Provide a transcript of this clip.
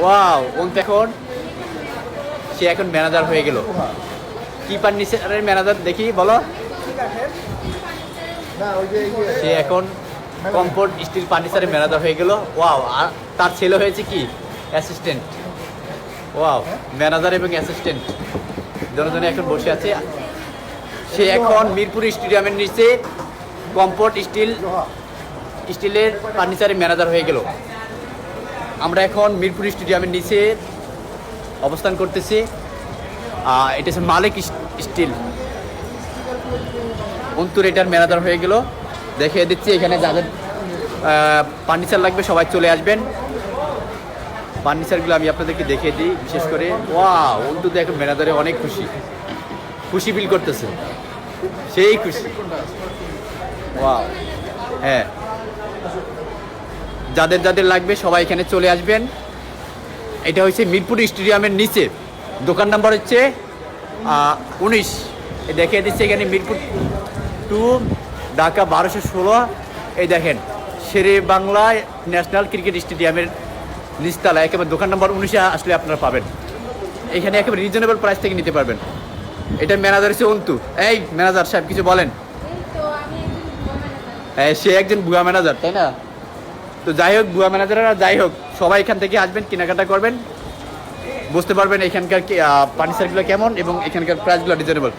Wow অন্ত এখন সে এখন ম্যানেজার হয়ে গেল। কি ফার্নিচারের ম্যানেজার দেখি, বলো। সে এখন কমফোর্ট স্টিল ফার্নিচারের ম্যানেজার হয়ে গেল। ওয়াও আর তার ছেলে হয়েছে কি? অ্যাসিস্ট্যান্ট ওয়াও ম্যানেজার এবং অ্যাসিস্ট্যান্ট দুজনে এখন বসে আছে। সে এখন মিরপুর স্টেডিয়ামের নিচে কমফোর্ট স্টিল স্টিলের ফার্নিচারের ম্যানেজার হয়ে গেল। আমরা এখন মিরপুর স্টেডিয়ামের নিচে অবস্থান করতেছি। এটা হচ্ছে মালিক স্টিল। অন্তর এটার ম্যানেজার হয়ে গেল। দেখিয়ে দিচ্ছি, এখানে যাদের ফার্নিচার লাগবে সবাই চলে আসবেন। ফার্নিচারগুলো আমি আপনাদেরকে দেখিয়ে দিই, বিশেষ করে ওয়া অন্তু দেখো ম্যানেজারে অনেক খুশি। খুশি ফিল করতেছে। সেই খুশি। ওয়াও হ্যাঁ। যাদের যাদের লাগবে সবাই এখানে চলে আসবেন। এটা হচ্ছে মিরপুর স্টেডিয়ামের নিচে। দোকান নাম্বার হচ্ছে উনিশ। দেখিয়ে দিচ্ছে এখানে মিরপুর টু ঢাকা বারোশো ষোলো। এই দেখেন শেরে বাংলা ন্যাশনাল ক্রিকেট স্টেডিয়ামের নিচতলা একেবারে দোকান নাম্বার উনিশে আসলে আপনারা পাবেন। এখানে একেবারে রিজনেবল প্রাইস থেকে নিতে পারবেন। এটা ম্যানেজার হচ্ছে অন্তু। এই ম্যানেজার সাহেব কিছু বলেন। হ্যাঁ সে একজন বুয়া ম্যানেজার তাই না? তো যাই হোক বুয়া ম্যানেজাররা যাই হোক, সবাই এখান থেকে আসবেন, কেনাকাটা করবেন। বুঝতে পারবেন এখানকার ফার্নিচারগুলো কেমন এবং এখানকার প্রাইসগুলো রিজনেবল